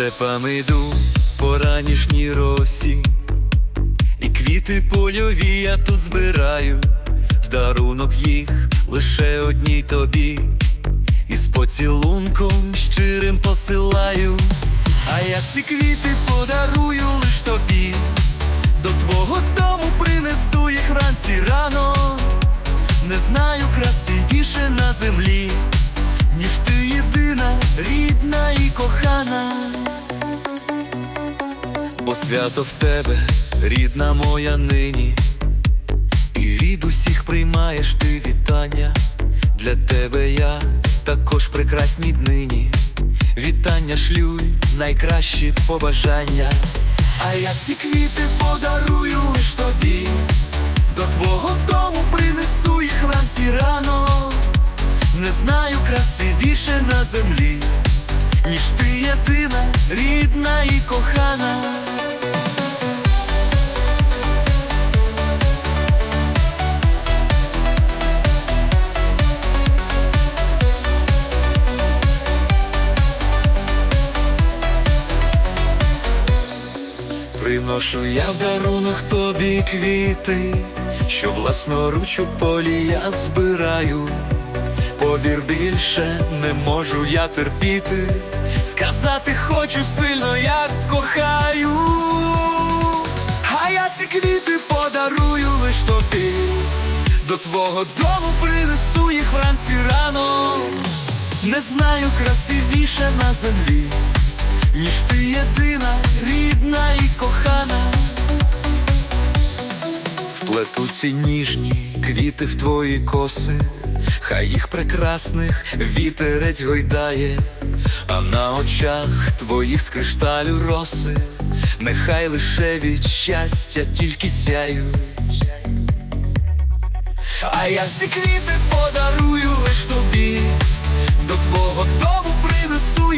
Степами йду по ранішній росі, і квіти польові я тут збираю, в дарунок їх лише одній тобі, і з поцілунком щирим посилаю, а я ці квіти подарую лиш тобі, до твого дому принесу їх вранці рано, не знаю красивіше на землі, рідна і кохана. Бо свято в тебе, рідна моя нині, і від усіх приймаєш ти вітання. Для тебе я також прекрасні днині. Вітання шлюй, найкращі побажання. А я ці квіти подарую Не знаю красивіше на землі, ніж ти єдина, рідна і кохана. Приношу я в дарунок тобі квіти, що власноруч у полі я збираю. Повір більше не можу я терпіти, сказати хочу сильно, як кохаю. А я ці квіти подарую лиш тобі. До твого дому принесу їх вранці рано. Не знаю красивіше на землі, ніж ти єдина, рідна і кохана. Ці ніжні квіти в твої коси, хай їх прекрасних вітерець гойдає, а на очах твоїх з кришталю роси, нехай лише від щастя тільки сяють. А я ці квіти подарую лиш тобі, до твого дому принесу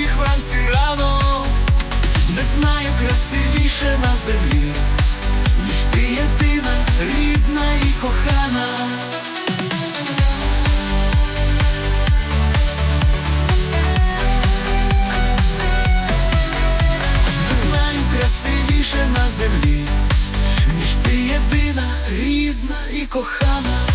рідна і кохана.